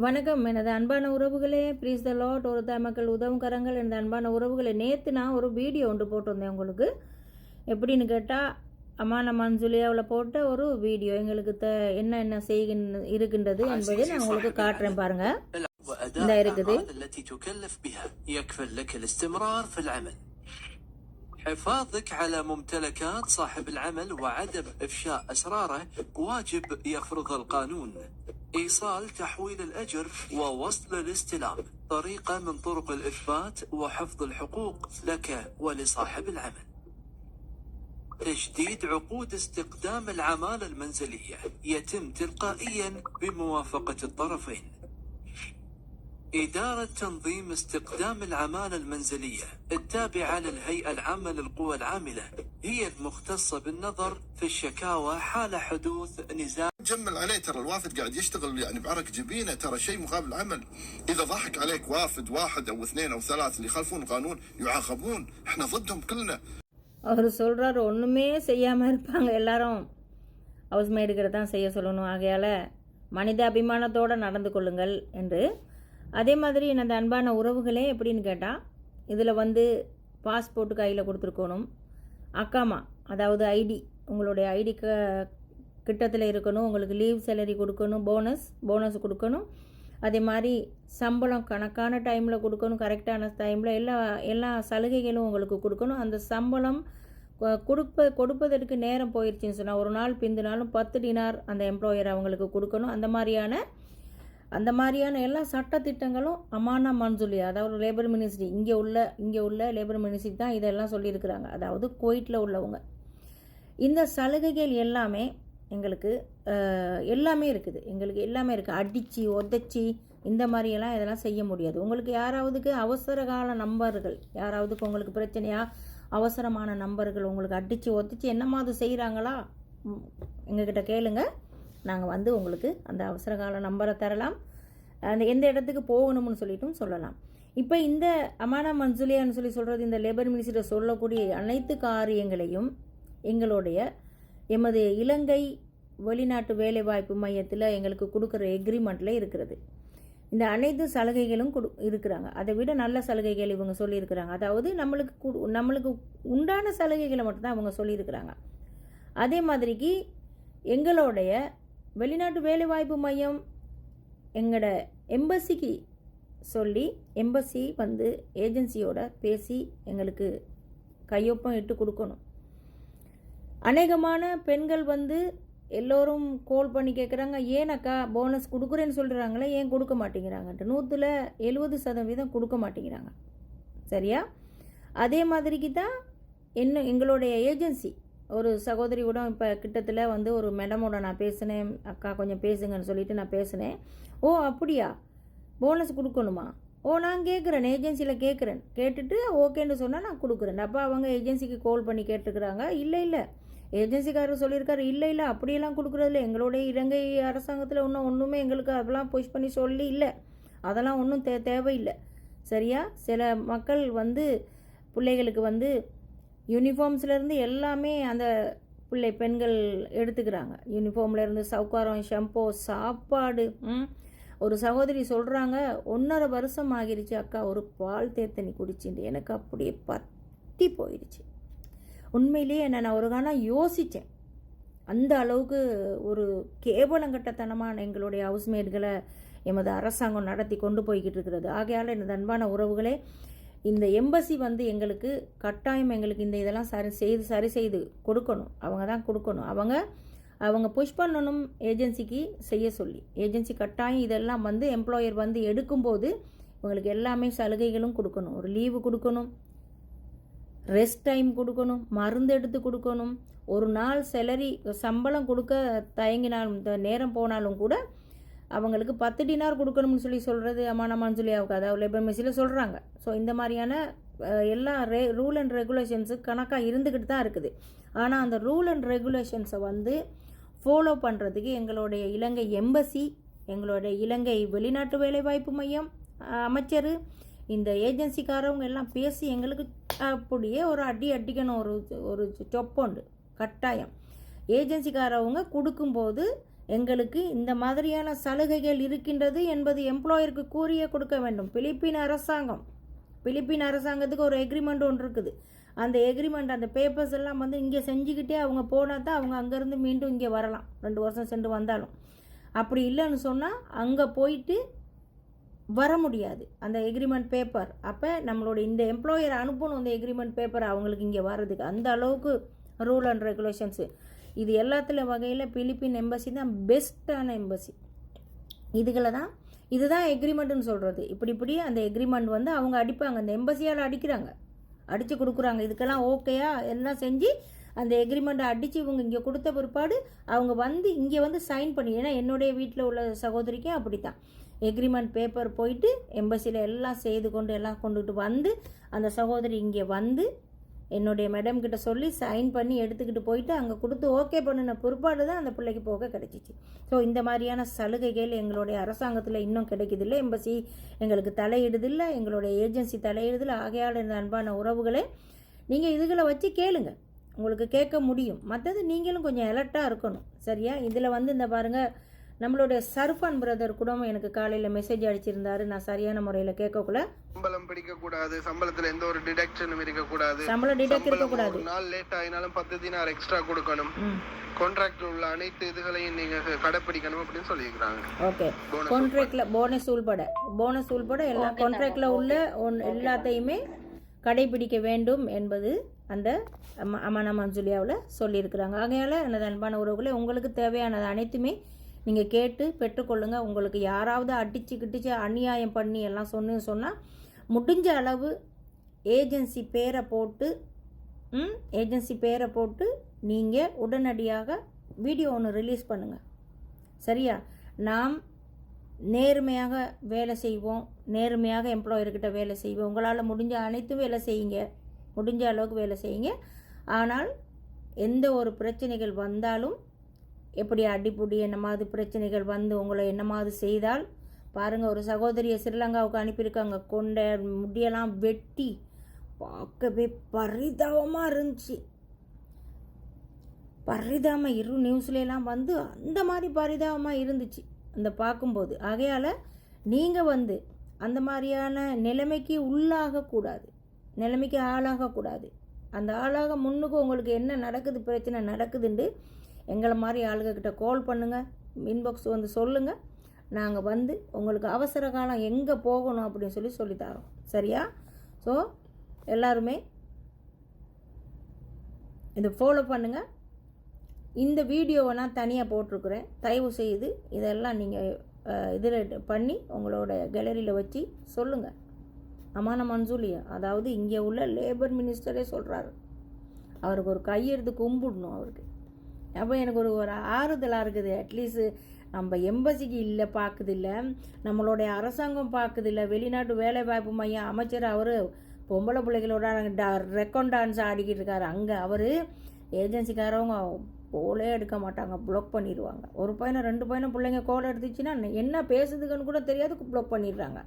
வணக்கம் எனது அன்பான உறவுகளே ப்ளீஸ் த லாட் ஒரு மக்கள் உதவும் கரங்கள் எனது அன்பான உறவுகளே நேற்று நான் ஒரு வீடியோ ஒன்று போட்டிருந்தேன் உங்களுக்கு எப்படின்னு கேட்டால் அம்மான மஞ்சுலியாவில் போட்ட ஒரு வீடியோ எங்களுக்கு த என்ன என்ன செய்கின்ற இருக்கின்றது என்பதை நான் உங்களுக்கு காட்டுறேன் பாருங்கள் وأداء لا يركض. الأعمال التي تكلف بها يكفل لك الاستمرار في العمل حفاظك على ممتلكات صاحب العمل وعدم إفشاء أسراره واجب يفرض القانون إيصال تحويل الأجر ووصل الاستلام. طريقة من طرق الإثبات وحفظ الحقوق لك ولصاحب العمل. تجديد عقود استقدام العمالة المنزلية. يتم تلقائيا بموافقة الطرفين. إدارة تنظيم استقدام العمالة المنزلية التابعة للهيئة العامة للقوى العاملة. هي المختصة بالنظر في الشكاوى حال حدوث نزاع جمل عليه ترى الوافد قاعد يشتغل يعني بعرق جبينه ترى شيء مقابل عمل اذا ضحك عليك وافد واحد او اثنين او ثلاث اللي يخالفون القانون يعاقبون احنا ضدهم كلنا அவர் சொல்கிறாரு ஒன்றுமே செய்யாமல் இருப்பாங்க எல்லாரும் ஹவுஸ் மேடுக்கிட்ட தான் செய்ய சொல்லணும் ஆகையால் மனித அபிமானத்தோடு நடந்து கொள்ளுங்கள் என்று அதே மாதிரி எனது அன்பான உறவுகளே எப்படின்னு கேட்டால் இதில் வந்து பாஸ்போர்ட் கையில் கொடுத்துருக்கணும் அக்காமா அதாவது ஐடி உங்களுடைய ஐடி க கிட்டத்தில் இருக்கணும் உங்களுக்கு லீவ் சேலரி கொடுக்கணும் போனஸ் போனஸ் கொடுக்கணும். அதே மாதிரி சம்பளம் கணக்கான டைமில் கொடுக்கணும் கரெக்டான டைமில் எல்லா எல்லா சலுகைகளும் உங்களுக்கு கொடுக்கணும். அந்த சம்பளம் கொடுப்ப கொடுப்பதற்கு நேரம் போயிடுச்சுன்னு சொன்னால் ஒரு நாள் பிந்தினாலும் பத்து டினார் அந்த எம்ப்ளாயர் அவங்களுக்கு கொடுக்கணும். அந்த மாதிரியான அந்த மாதிரியான எல்லா சட்டத்திட்டங்களும் அமானா மன்சூலி அதாவது லேபர் மினிஸ்ட்ரி இங்கே உள்ள இங்கே உள்ள லேபர் மினிஸ்ட்ரி தான் இதெல்லாம் சொல்லியிருக்கிறாங்க. அதாவது குவைட்டில் உள்ளவங்க. இந்த சலுகைகள் எல்லாமே எங்களுக்கு எல்லாமே இருக்குது. எங்களுக்கு எல்லாமே இருக்குது. அடித்து உதச்சி இந்த மாதிரியெல்லாம் இதெல்லாம் செய்ய முடியாது. உங்களுக்கு யாராவதுக்கு அவசர கால நம்பர்கள் யாராவதுக்கு உங்களுக்கு பிரச்சனையா அவசரமான நம்பர்கள் உங்களுக்கு அடித்து ஒத்திச்சு என்னமாவது செய்கிறாங்களா எங்ககிட்ட கேளுங்க. நாங்கள் வந்து உங்களுக்கு அந்த அவசர கால நம்பரை தரலாம். அந்த எந்த இடத்துக்கு போகணும்னு சொல்லிட்டும் சொல்லலாம். இப்போ இந்த அமானா மன்சுலியான்னு சொல்லி சொல்கிறது இந்த லேபர் மினிஸ்டர் சொல்லக்கூடிய அனைத்து காரியங்களையும் எங்களுடைய எமது இலங்கை வெளிநாட்டு வேலைவாய்ப்பு மையத்தில் எங்களுக்கு கொடுக்குற எக்ரிமெண்ட்டில் இருக்கிறது. இந்த அனைத்து சலுகைகளும் கொடு இருக்கிறாங்க. அதை விட நல்ல சலுகைகள் இவங்க சொல்லியிருக்கிறாங்க. அதாவது நம்மளுக்கு நம்மளுக்கு உண்டான சலுகைகளை மட்டும்தான் அவங்க சொல்லியிருக்கிறாங்க. அதே மாதிரிக்கு எங்களுடைய வெளிநாட்டு வேலைவாய்ப்பு மையம் எங்களோட எம்பசிக்கு சொல்லி எம்பசி வந்து ஏஜென்சியோட பேசி எங்களுக்கு கையொப்பம் இட்டு கொடுக்கணும். அநேகமான பெண்கள் வந்து எல்லோரும் கோல் பண்ணி கேட்குறாங்க ஏனக்கா போனஸ் கொடுக்குறேன்னு சொல்கிறாங்களே ஏன் கொடுக்க மாட்டேங்கிறாங்கன்ட்டு. நூற்றில் எழுபது சதவீதம் கொடுக்க மாட்டேங்கிறாங்க. சரியா? அதே மாதிரிக்கு தான் என்ன எங்களுடைய ஏஜென்சி ஒரு சகோதரி கூட இப்போ கிட்டத்தில் வந்து ஒரு மேடமோட நான் பேசினேன் அக்கா கொஞ்சம் பேசுங்கன்னு சொல்லிட்டு நான் பேசினேன். ஓ அப்படியா? போனஸ் கொடுக்கணுமா? ஓ நான் கேட்குறேன் ஏஜென்சியில் கேட்குறேன் கேட்டுட்டு ஓகேன்னு சொன்னால் நான் கொடுக்குறேன். அப்போ அவங்க ஏஜென்சிக்கு கால் பண்ணி கேட்டுக்கிறாங்க. இல்லை இல்லை. ஏஜென்சிக்காரர் சொல்லியிருக்காரு இல்லை இல்லை அப்படியெல்லாம் கொடுக்குறதில்ல. எங்களுடைய இலங்கை அரசாங்கத்தில் இன்னும் ஒன்றுமே எங்களுக்கு அதெல்லாம் புஷ் பண்ணி சொல்லி இல்லை. அதெல்லாம் ஒன்றும் தே தேவையில்லை. சரியா? சில மக்கள் வந்து பிள்ளைகளுக்கு வந்து யூனிஃபார்ம்ஸ்லேருந்து எல்லாமே அந்த பிள்ளை பெண்கள் எடுத்துக்கிறாங்க. யூனிஃபார்ம்லேருந்து சவுக்காரம் ஷம்போ சாப்பாடு ஒரு சகோதரி சொல்கிறாங்க ஒன்றரை வருஷம் ஆகிருச்சு அக்கா ஒரு பால் தேத்தனி குடிச்சுட்டு. எனக்கு அப்படியே பத்தி போயிடுச்சு உண்மையிலேயே என்னை நான் ஒரு காலம் யோசித்தேன் அந்த அளவுக்கு ஒரு கேவலங்கட்டத்தனமான எங்களுடைய ஹவுஸ்மேட்களை எமது அரசாங்கம் நடத்தி கொண்டு போய்கிட்டு இருக்கிறது. ஆகையால் எனது அன்பான உறவுகளே இந்த எம்பசி வந்து எங்களுக்கு கட்டாயம் எங்களுக்கு இந்த இதெல்லாம் சரி செய்து சரி செய்து கொடுக்கணும். அவங்க தான் கொடுக்கணும். அவங்க அவங்க புஷ் பண்ணணும் ஏஜென்சிக்கு செய்ய சொல்லி. ஏஜென்சி கட்டாயம் இதெல்லாம் வந்து எம்ப்ளாயர் வந்து எடுக்கும்போது இவங்களுக்கு எல்லாமே சலுகைகளும் கொடுக்கணும். ஒரு லீவு கொடுக்கணும். ரெஸ்ட் டைம் கொடுக்கணும் மருந்து எடுத்து கொடுக்கணும். ஒரு நாள் செலரி சம்பளம் கொடுக்க தயங்கினாலும் இந்த நேரம் போனாலும் கூட அவங்களுக்கு பத்து டினார் கொடுக்கணும்னு சொல்லி சொல்கிறது அமானமான்னு சொல்லி அவங்க அதாவது லேபர் மெஸ்ஸில் சொல்கிறாங்க ஸோ இந்த மாதிரியான எல்லா ரே ரூல் அண்ட் ரெகுலேஷன்ஸு கணக்காக இருந்துக்கிட்டு தான் இருக்குது. ஆனால் அந்த ரூல் அண்ட் ரெகுலேஷன்ஸை வந்து ஃபாலோ பண்ணுறதுக்கு எங்களுடைய இலங்கை எம்பசி எங்களுடைய இலங்கை வெளிநாட்டு வேலைவாய்ப்பு மையம் அமைச்சர் இந்த ஏஜென்சிக்காரவங்க எல்லாம் பேசி எங்களுக்கு அப்படியே ஒரு அடி அடிக்கணும் ஒரு ஒரு சொப்போண்டு கட்டாயம். ஏஜென்சிக்காரவங்க கொடுக்கும்போது எங்களுக்கு இந்த மாதிரியான சலுகைகள் இருக்கின்றது என்பது எம்ப்ளாயருக்கு கூறியே கொடுக்க வேண்டும். பிலிப்பின் அரசாங்கம் பிலிப்பின் அரசாங்கத்துக்கு ஒரு எக்ரிமெண்ட் ஒன்று இருக்குது. அந்த எக்ரிமெண்ட் அந்த பேப்பர்ஸ் எல்லாம் வந்து இங்கே செஞ்சுக்கிட்டே அவங்க போனால் தான் அவங்க அங்கேருந்து மீண்டும் இங்கே வரலாம். ரெண்டு வருஷம் சென்று வந்தாலும். அப்படி இல்லைன்னு சொன்னால் அங்கே போயிட்டு வர முடியாது அந்த எக்ரிமெண்ட் பேப்பர் அப்போ நம்மளோட இந்த எம்ப்ளாயர் அனுப்பணும் அந்த எக்ரிமெண்ட் பேப்பர் அவங்களுக்கு இங்கே வர்றதுக்கு. அந்த அளவுக்கு ரூல் அண்ட் ரெகுலேஷன்ஸு இது எல்லாத்துல வகையில் பிலிப்பின் எம்பசி தான் பெஸ்ட்டான எம்பசி இதுகளை தான் இதுதான் எக்ரிமெண்ட்டுன்னு சொல்கிறது இப்படி இப்படி அந்த எக்ரிமெண்ட் வந்து அவங்க அடிப்பாங்க. அந்த எம்பசியால் அடிக்கிறாங்க. அடித்து கொடுக்குறாங்க. இதுக்கெல்லாம் ஓகேயா எல்லாம் செஞ்சு அந்த எக்ரிமெண்ட்டை அடித்து இவங்க இங்கே கொடுத்த பிற்பாடு அவங்க வந்து இங்கே வந்து சைன் பண்ணி ஏன்னா என்னுடைய வீட்டில் உள்ள சகோதரிக்கும் அப்படி தான் எக்ரிமெண்ட் பேப்பர் போயிட்டு எம்பசியில் எல்லாம் செய்து கொண்டு எல்லாம் கொண்டுட்டு வந்து அந்த சகோதரி இங்கே வந்து என்னுடைய மேடம் கிட்ட சொல்லி சைன் பண்ணி எடுத்துக்கிட்டு போயிட்டு அங்கே கொடுத்து ஓகே பண்ணின பிற்பாடு தான் அந்த பிள்ளைக்கு போக கிடைச்சிச்சு. ஸோ இந்த மாதிரியான சலுகைகள் எங்களுடைய அரசாங்கத்தில் இன்னும் கிடைக்கிதில்லை. எம்பசி எங்களுக்கு தலையிடுதில்லை. எங்களுடைய ஏஜென்சி தலையிடுதில்லை. ஆகையால் இந்த அன்பான உறவுகளே நீங்கள் இதுகளை வச்சு கேளுங்க. உங்களுக்கு கேட்க முடியும். மற்றது நீங்களும் கொஞ்சம் அலர்ட்டாக இருக்கணும். சரியா? இதில் வந்து இந்த பாருங்கள் நம்மளுடைய சர்ஃபான் பிரதர் கூட எனக்கு காலையில் மெசேஜ் அடிச்சிருந்தாரு. நான் சரியான முறையில் கேட்கக்குள்ள சம்பளம் பிடிக்க கூடாது சம்பளத்துல எந்த ஒரு டிடக்ஷனும் இருக்க கூடாது சம்பளம் டிடெக்ட் இருக்கக்கூடாது. ஒரு நாள் லேட் ஆயினாலும் பத்து தினார் எக்ஸ்ட்ரா கொடுக்கணும். ம். கான்ட்ராக்ட் உள்ள அனைத்து இதுகளையும் நீங்க கடைப்பிடிக்கணும் அப்படின்னு சொல்லியிருக்கிறாங்க. ஓகே. Bonus கான்ட்ராக்டில் போனஸ் உள்பட. போனஸ் உள்பட எல்லா கான்ட்ராக்டில் உள்ள ஒன் எல்லாத்தையுமே கடைபிடிக்க வேண்டும் என்பது அந்த அம- அமன மஞ்சுலியாவில் சொல்லியிருக்கிறாங்க. ஆகையால் எனது அன்பான உறவுகளே உங்களுக்கு தேவையானது அனைத்துமே நீங்கள் கேட்டு பெற்றுக்கொள்ளுங்க உங்களுக்கு யாராவது அடித்து கிட்டிச்சு அநியாயம் பண்ணி எல்லாம் சொன்னு சொன்னால் முடிஞ்ச அளவு ஏஜென்சி பேரை போட்டு ம் ஏஜென்சி பேரை போட்டு நீங்கள் உடனடியாக வீடியோ ஒன்று ரிலீஸ் பண்ணுங்கள் சரியா? நாம் நேர்மையாக வேலை செய்வோம். நேர்மையாக எம்ப்ளாயர்கிட்ட வேலை செய்வோம். உங்களால் முடிஞ்ச அனைத்தும் வேலை செய்யுங்க. முடிஞ்ச அளவுக்கு வேலை செய்யுங்க. ஆனால் எந்த ஒரு பிரச்சனைகள் வந்தாலும் எப்படி அடிப்புடி என்ன மாதிரி பிரச்சனைகள் வந்து உங்களை என்ன மாதிரி செய்தால்? பாருங்கள் ஒரு சகோதரியை ஸ்ரீலங்காவுக்கு அனுப்பியிருக்காங்க. கொண்ட முடியெல்லாம் வெட்டி பார்க்கவே பரிதாபமாக இருந்துச்சு. பரிதாபமாக இரு நியூஸ்லாம் வந்து அந்த மாதிரி பரிதாபமாக இருந்துச்சு. அந்த பார்க்கும்போது ஆகையால் நீங்கள் வந்து அந்த மாதிரியான நிலைமைக்கு உள்ளாகக்கூடாது நிலைமைக்கு ஆளாகக்கூடாது அந்த ஆளாக முன்னுக்கு உங்களுக்கு என்ன நடக்குது பிரச்சனை நடக்குதுண்டு எங்களை மாதிரி ஆளுங்கக்கிட்ட கால் பண்ணுங்கள் இன்பாக்ஸ் வந்து சொல்லுங்கள் நாங்கள் வந்து உங்களுக்கு அவசர காலம் எங்கே போகணும் அப்படின்னு சொல்லி சொல்லித்தரோம் சரியா? ஸோ எல்லாருமே இதை ஃபாலோ பண்ணுங்கள் இந்த வீடியோவை நான் தனியாக போட்டிருக்கிறேன். தயவு செய்து இதெல்லாம் நீங்கள் இதில் பண்ணி உங்களோட கேலரியில் வச்சு சொல்லுங்கள் அமான மன்சூலியா? அதாவது இங்கே உள்ள லேபர் மினிஸ்டரே சொல்கிறாரு அவருக்கு ஒரு கையெழுத்து கும்பிடணும் அவருக்கு. அப்போ எனக்கு ஒரு ஒரு ஆறுதலாக இருக்குது. அட்லீஸ்ட் நம்ம எம்பசிக்கு இல்லை பார்க்குதில்ல நம்மளுடைய அரசாங்கம் பார்க்குதில்ல வெளிநாட்டு வேலை வாய்ப்பு மையம் அமைச்சர் அவர் பொம்பளை பிள்ளைகளோட ரெக்கார்ட் டான்ஸ் ஆடிக்கிட்டு இருக்காரு. அங்கே அவர் ஏஜென்சிக்காரவங்க கோலே எடுக்க மாட்டாங்க. ப்ளாக் பண்ணிடுவாங்க ஒரு பையனை ரெண்டு பையனை பிள்ளைங்க கோல் எடுத்துச்சுன்னா என்ன பேசுதுக்குன்னு கூட தெரியாது. ப்ளாக் பண்ணிடுறாங்க.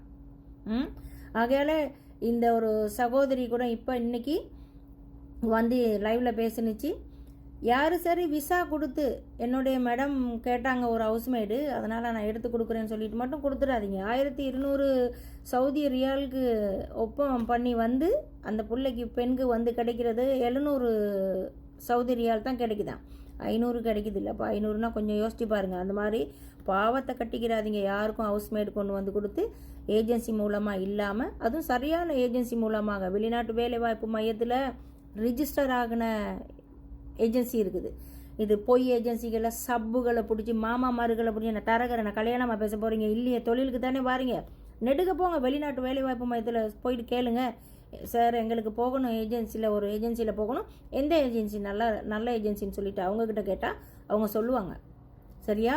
ம்? ஆகையால் இந்த ஒரு சகோதரி கூட இப்போ இன்றைக்கி வந்து லைவில் பேசுனுச்சு. யார் சரி விசா கொடுத்து என்னுடைய மேடம் கேட்டாங்க ஒரு ஹவுஸ்மேடு அதனால் நான் எடுத்து கொடுக்குறேன்னு சொல்லிட்டு மட்டும் கொடுத்துடாதீங்க. ஆயிரத்தி இருநூறு சவுதி ரியாலுக்கு ஒப்பம் பண்ணி வந்து அந்த பிள்ளைக்கு பெண்கு வந்து கிடைக்கிறது எழுநூறு சவுதி ரியால் தான் கிடைக்குதான். ஐநூறு கிடைக்குது இல்லை அப்போ ஐநூறுனா கொஞ்சம் யோசிச்சு பாருங்கள் அந்த மாதிரி பாவத்தை கட்டிக்கிறாதீங்க. யாருக்கும் ஹவுஸ்மேடு கொண்டு வந்து கொடுத்து ஏஜென்சி மூலமாக இல்லாமல் அதுவும் சரியான ஏஜென்சி மூலமாக. வெளிநாட்டு வேலைவாய்ப்பு மையத்தில் ரிஜிஸ்டர் ஆகின ஏஜென்சி இருக்குது. இது பொய் ஏஜென்சிகளை சப்புகளை பிடிச்சி மாமாமார்களை பிடிச்சி என்ன தரகரை நான் கல்யாணமாக பேச போகிறீங்க இல்லையே தொழிலுக்கு தானே வாரீங்க. நெடுக்க போங்க வெளிநாட்டு வேலைவாய்ப்பு மையத்தில் போயிட்டு கேளுங்க. சார் எங்களுக்கு போகணும் ஏஜென்சியில் ஒரு ஏஜென்சியில் போகணும். எந்த ஏஜென்சி? நல்ல நல்ல ஏஜென்சின்னு சொல்லிட்டு அவங்கக்கிட்ட கேட்டால் அவங்க சொல்லுவாங்க. சரியா?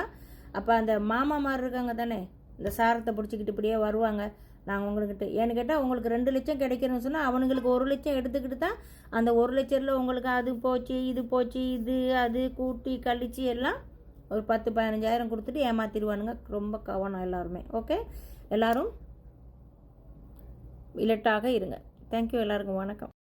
அப்போ அந்த மாமாமார் இருக்காங்க தானே இந்த சாரத்தை பிடிச்சிக்கிட்டு இப்படியே வருவாங்க. நாங்கள் உங்கள்கிட்ட ஏன்னு கேட்டால் உங்களுக்கு ரெண்டு லட்சம் கிடைக்கணும்னு சொன்னால் அவனுங்களுக்கு ஒரு லட்சம் எடுத்துக்கிட்டு தான் அந்த ஒரு லட்சத்தில் உங்களுக்கு அது போச்சு இது போச்சு இது அது கூட்டி கழிச்சு எல்லாம் ஒரு பத்து பதினஞ்சாயிரம் கொடுத்துட்டு ஏமாத்திடுவானுங்க. ரொம்ப கவனம் எல்லாருமே. ஓகே எல்லோரும் இலட்டாக இருங்க. தேங்க்யூ எல்லாருக்கும் வணக்கம்.